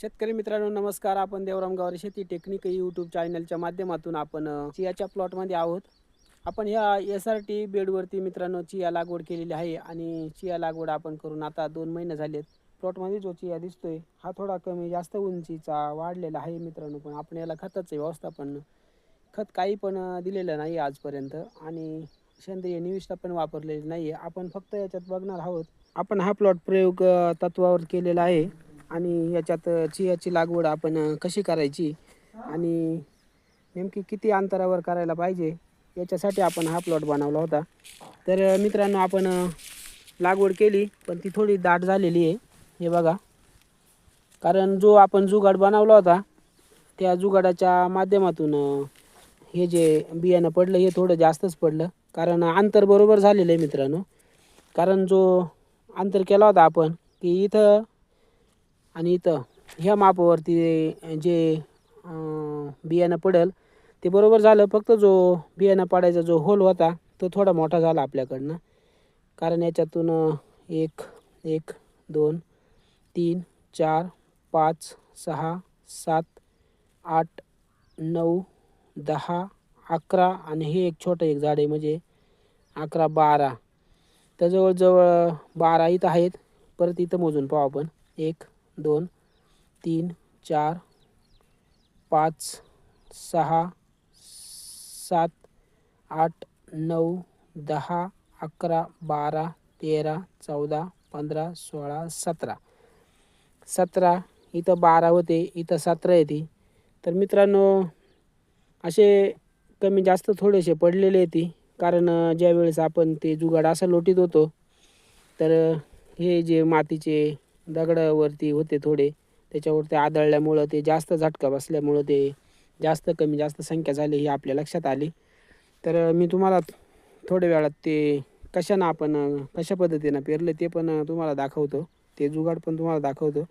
शेतकरी मित्रांनो नमस्कार. आपण देवराम गावरी शेती टेक्निक यूट्यूब चॅनलच्या माध्यमातून आपण चियाच्या प्लॉटमध्ये आहोत. आपण ह्या एस आर टी बेडवरती मित्रांनो चिया लागवड केलेली आहे आणि चिया लागवड आपण करून आता दोन महिने झालेत. प्लॉटमध्ये जो चिया दिसतोय हा थोडा कमी जास्त उंचीचा वाढलेला आहे मित्रांनो पण आपण याला खताचं व्यवस्थापन खत काही पण दिलेलं नाही आजपर्यंत आणि सेंद्रिय निविष्ठा पण वापरलेली नाही आहे आपण फक्त याच्यात बघणार आहोत. आपण हा प्लॉट प्रयोग तत्वावर केलेला आहे. आणि ह्याच्यात चियाची लागवड आपण कशी करायची? आणि नेमकी किती अंतरावर करायला पाहिजे? याच्यासाठी आपण हा प्लॉट बनवला होता. तर मित्रांनो आपण लागवड केली पण ती थोडी दाट झालेली आहे. हे बघा. कारण जो आपण जुगाड बनवला होता त्या जुगाडाच्या माध्यमातून हे जे बियाणं पडलं हे थोडं जास्तच पडलं. कारण अंतर बरोबर झालेलं आहे मित्रांनो. कारण जो अंतर केला होता आपण की इथं आणि इथं ह्या मापावरती जे बियाणं पडेल ते बरोबर झालं. फक्त जो बियाणं पाडायचा जो होल होता तो थोडा मोठा झाला आपल्याकडनं. कारण याच्यातून एक एक दोन तीन चार पाच सहा सात आठ नऊ दहा अकरा आणि हे एक छोटं एक झाड आहे. म्हणजे अकरा बारा. तर जवळजवळ बारा इथं आहेत. परत इथं मोजून पाहू आपण. एक दोन तीन चार पाच सहा सात आठ नऊ दहा अकरा बारा तेरा चौदा पंधरा सोळा सतरा. सतरा इथं बारा होते इथं सतरा येते. तर मित्रांनो असे कमी जास्त थोडेसे पडलेले येते. कारण ज्यावेळेस आपण ते जुगाड असं लोटीत होतो तर हे जे मातीचे दगडावरती होते थोडे. त्याच्यावरती आदळल्यामुळं ते जास्त झटका बसल्यामुळं ते जास्त कमी जास्त संख्या झाली ही आपल्या लक्षात आली. तर मी तुम्हाला थोड्या वेळात ते कशानं आपण कशा पद्धतीनं पेरलं ते पण तुम्हाला दाखवतो. ते जुगाड पण तुम्हाला दाखवतो.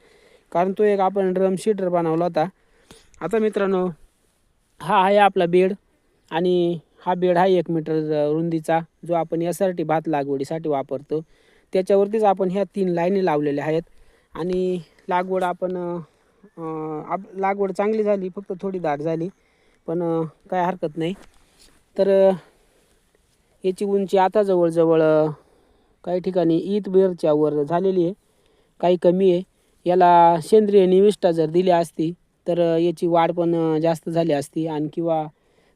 कारण तो एक आपण ड्रम शीटर बनवला होता. आता मित्रांनो हा आहे आपला बेड आणि हा बेड हा एक मीटर रुंदीचा जो आपण यासाठी भात लागवडीसाठी वापरतो. त्याच्यावरतीच आपण ह्या तीन लाईनी लावलेल्या आहेत. आणि लागवड आपण आप लागवड चांगली झाली फक्त थोडी दाट झाली पण काय हरकत नाही. तर याची उंची आता जवळजवळ काही ठिकाणी ईद बेरच्या वर झालेली आहे काही कमी आहे. याला सेंद्रिय निविष्ठा जर दिली असती तर याची वाढ पण जास्त झाली असती आणि किंवा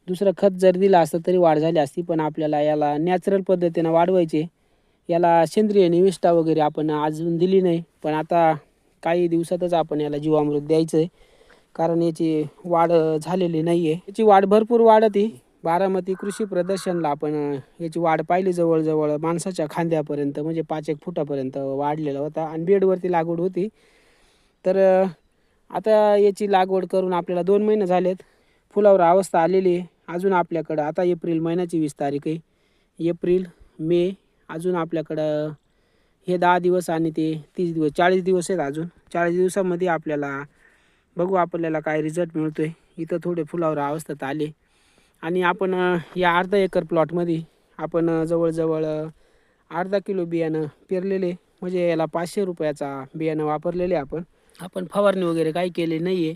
दुसरं खत जर दिलं असतं तरी वाढ झाली असती पण आपल्याला याला नॅचरल पद्धतीनं वाढवायचे. याला सेंद्रिय निविष्ठा वगैरे आपण अजून दिली नाही. पण आता काही दिवसातच आपण याला जीवामृत द्यायचं आहे कारण याची वाढ झालेली नाही आहे याची वाढ भरपूर वाढत. आहे बारामती कृषी प्रदर्शनला आपण याची वाढ पाहिली जवळजवळ माणसाच्या खांद्यापर्यंत म्हणजे पाच एक फुटापर्यंत वाढलेला होता. आणि बेडवरती लागवड होती. तर आता याची लागवड करून आपल्याला दोन महिने झालेत. फुलावर अवस्था आलेली आहे. अजून आपल्याकडं आता एप्रिल महिन्याची वीस तारीख आहे. एप्रिल मे अजून आपल्याकडं हे दहा दिवस आणि ते तीस दिवस चाळीस दिवस आहेत अजून. चाळीस दिवसामध्ये आपल्याला बघू आपल्याला काय रिझल्ट मिळतो आहे इथं थोडे फुलावर अवस्थेत आले. आणि आपण या अर्धा एकर प्लॉटमध्ये आपण जवळजवळ अर्धा किलो बियाणं पेरलेले. म्हणजे याला पाचशे रुपयाचा बियाणं वापरलेले आपण. आपण फवारणी वगैरे काही केले नाही आहे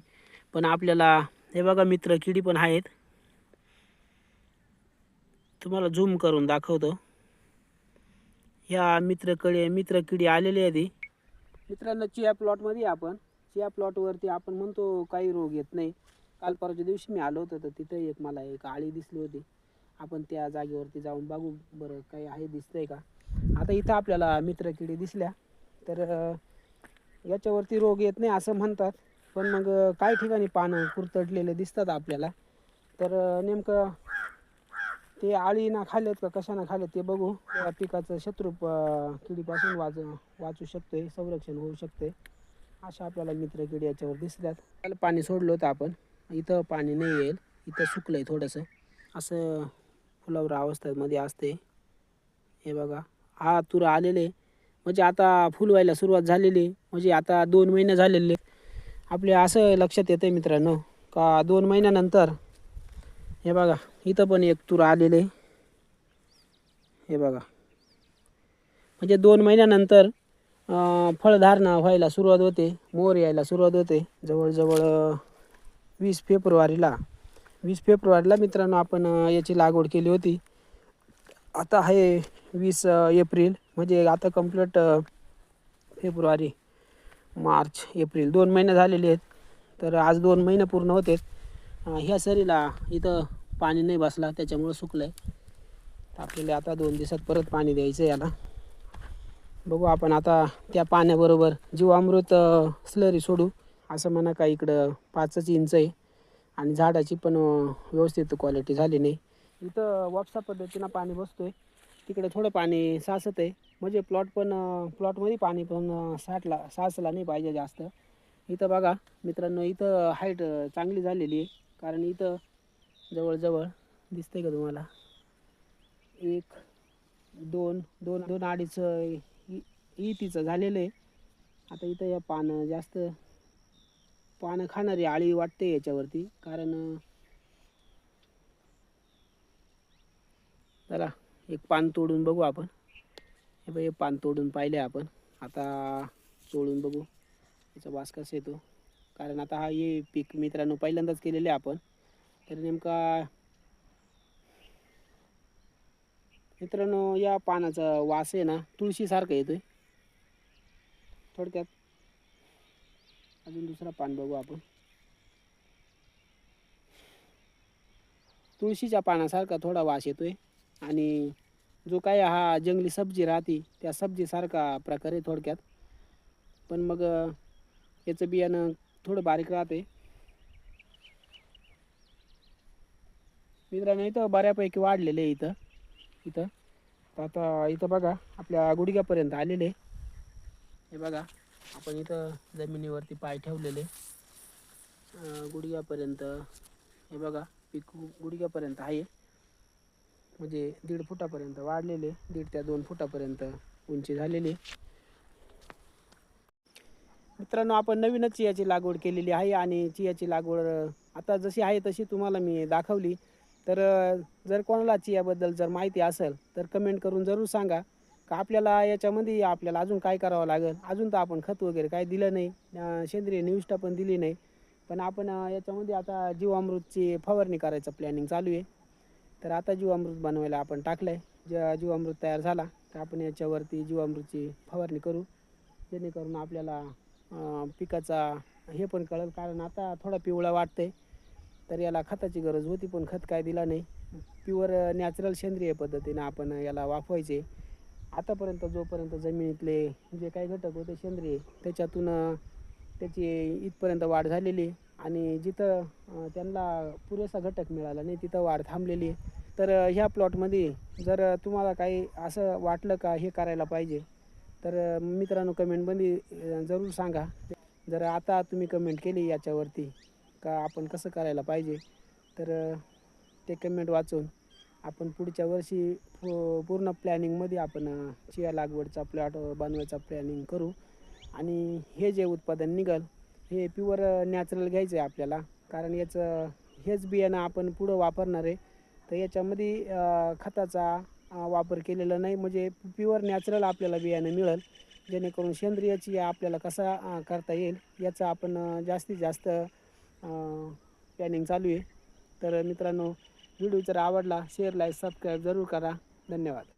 पण आपल्याला हे बघा मित्र किडी पण आहेत. तुम्हाला झूम करून दाखवतो. ह्या मित्रकडे मित्र किडी आलेली आहे ती. मित्रांनो चिया प्लॉटमध्ये आपण. चिया प्लॉटवरती आपण म्हणतो काही रोग येत नाही. काल परवाच्या दिवशी मी आलो होतो तर तिथं एक मला एक आळी दिसली होती. आपण त्या जागेवरती जाऊन बघू बरं काही आहे दिसतंय का? आता इथं आपल्याला मित्र किडी दिसल्या. तर याच्यावरती रोग येत नाही असं म्हणतात. पण मग काही ठिकाणी पानं कुरतडलेले दिसतात आपल्याला. तर नेमकं ते आळीना खाल्लेत का कशानं खाल्लेत ते बघू. त्या पिकाचं शत्रू किडीपासून वाच वाचू शकतोय संरक्षण होऊ शकते अशा आपल्याला मित्र किडी याच्यावर दिसल्यात. त्याला पाणी सोडलं होतं आपण. इथं पाणी नाही येईल. इथं सुकलंय थोडंसं. असं फुलावर अवस्थेमध्ये असते. हे बघा. हा तुरा आलेले. म्हणजे आता फुल व्हायला सुरुवात झालेली. आहे. म्हणजे आता दोन महिने झालेले. आपले असं लक्षात येतं मित्रांनो. का दोन महिन्यानंतर? हे बघा. इथं पण एक तूर आलेले. हे बघा. म्हणजे दोन महिन्यानंतर फळधारणा व्हायला सुरुवात होते. मोर यायला सुरुवात होते. जवळजवळ वीस फेब्रुवारीला. वीस फेब्रुवारीला मित्रांनो आपण याची लागवड केली होती. आता आहे वीस एप्रिल. म्हणजे आता कंप्लीट फेब्रुवारी मार्च एप्रिल. दोन महिने झालेले आहेत. तर आज दोन महिने पूर्ण होते. ह्या सरीला इथं पाणी नाही बसला त्याच्यामुळं सुकलं आहे आपल्याला आता दोन दिवसात परत पाणी द्यायचं आहे याला. बघू आपण आता त्या पाण्याबरोबर जीवामृत स्लरी सोडू. असं म्हणा का इकडं पाचच इंच आहे आणि झाडाची पण व्यवस्थित क्वालिटी झाली नाही. इथं वापसा पद्धतीनं पाणी बसतोय. तिकडे थोडं पाणी साचत आहे. म्हणजे प्लॉट पण प्लॉटमध्ये पाणी पण साठला साचला नाही पाहिजे जास्त. इथं बघा मित्रांनो इथं हाईट चांगली झालेली आहे. कारण इथं जवळजवळ. दिसतंय का तुम्हाला? एक दोन दोन दोन अडीच इ- तिचं झालेलं आहे. आता इथं या पानं जास्त पानं खाणारी आळी वाटते याच्यावरती. कारण चला एक पान तोडून बघू आपण. हे बघ हे पान तोडून पाहिले आपण. आता चोळून बघू. याचा वास कसा येतो? कारण आता हा हे पीक मित्रांनो पहिल्यांदाच केलेले आपण. तर नेमका मित्रांनो या पानाचा वास आहे ना तुळशीसारखा येतोय. थोडक्यात अजून दुसरा पान बघू आपण. तुळशीच्या पानासारखा थोडा वास येतोय आणि जो काय हा जंगली सब्जी राहते त्या सब्जीसारखा प्रकार आहे थोडक्यात. पण मग याचं बियाणं थोडं बारीक राहते मित्रांनो इथं बऱ्यापैकी वाढलेले आहे इथं. इथं. तर आता इथं बघा आपल्या गुडघ्यापर्यंत आलेले. हे बघा आपण इथं जमिनीवरती पाय ठेवलेले. गुडघ्यापर्यंत हे बघा पीक गुडघ्यापर्यंत आहे. म्हणजे दीड फुटापर्यंत वाढलेले दीड त्या दोन फुटापर्यंत उंची झालेली. मित्रांनो आपण नवीनच चियाची लागवड केलेली आहे आणि चियाची लागवड आता जशी आहे तशी तुम्हाला मी दाखवली. तर जर कोणाला चियाबद्दल जर माहिती असेल तर कमेंट करून जरूर सांगा. का आपल्याला याच्यामध्ये आपल्याला अजून काय करावं लागेल? अजून तर आपण खत वगैरे काय दिलं नाही. सेंद्रिय निविष्ठा पण दिली नाही. पण आपण याच्यामध्ये आता जीवामृतची फवारणी करायचं प्लॅनिंग चालू आहे. तर आता जीवामृत बनवायला आपण टाकलं आहे जेव्हा जीवामृत तयार झाला. तर आपण याच्यावरती जीवामृतची फवारणी करू. जेणेकरून आपल्याला पिकाचा हे पण कळेल. कारण आता थोडा पिवळा वाटतंय. तर याला खताची गरज होती पण खत काय दिला नाही. प्युअर नॅचरल सेंद्रिय पद्धतीनं आपण याला वापवायचे आतापर्यंत जोपर्यंत जमिनीतले जे काही घटक होते सेंद्रिय त्याच्यातून त्याची इथपर्यंत वाढ झालेली आणि जिथं त्यांना पुरेसा घटक मिळाला नाही तिथं वाढ थांबलेली तर ह्या प्लॉटमध्ये जर तुम्हाला काही असं वाटलं का हे करायला पाहिजे तर मित्रांनो कमेंटमध्ये जरूर सांगा. जर आता तुम्ही कमेंट केली याच्यावरती का आपण कसं करायला पाहिजे? तर ते कमेंट वाचून आपण पुढच्या वर्षी पूर्ण प्लॅनिंगमध्ये आपण चिया लागवडचा प्लॉट बनवायचा प्लॅनिंग करू. आणि हे जे उत्पादन निघल हे प्युअर नॅचरल घ्यायचं आहे आपल्याला. कारण याचं हेच बियाणं आपण पुढं वापरणार आहे. तर याच्यामध्ये खताचा वापर केलेला नाही. म्हणजे प्युअर नॅचरल आपल्याला बियाणं मिळेल. जेणेकरून सेंद्रियाची आपल्याला कसा करता येईल याचं आपण जास्तीत जास्त प्लॅनिंग चालू आहे. तर मित्रांनो व्हिडिओ जर आवडला शेअर लाईक सबस्क्राईब जरूर करा. धन्यवाद.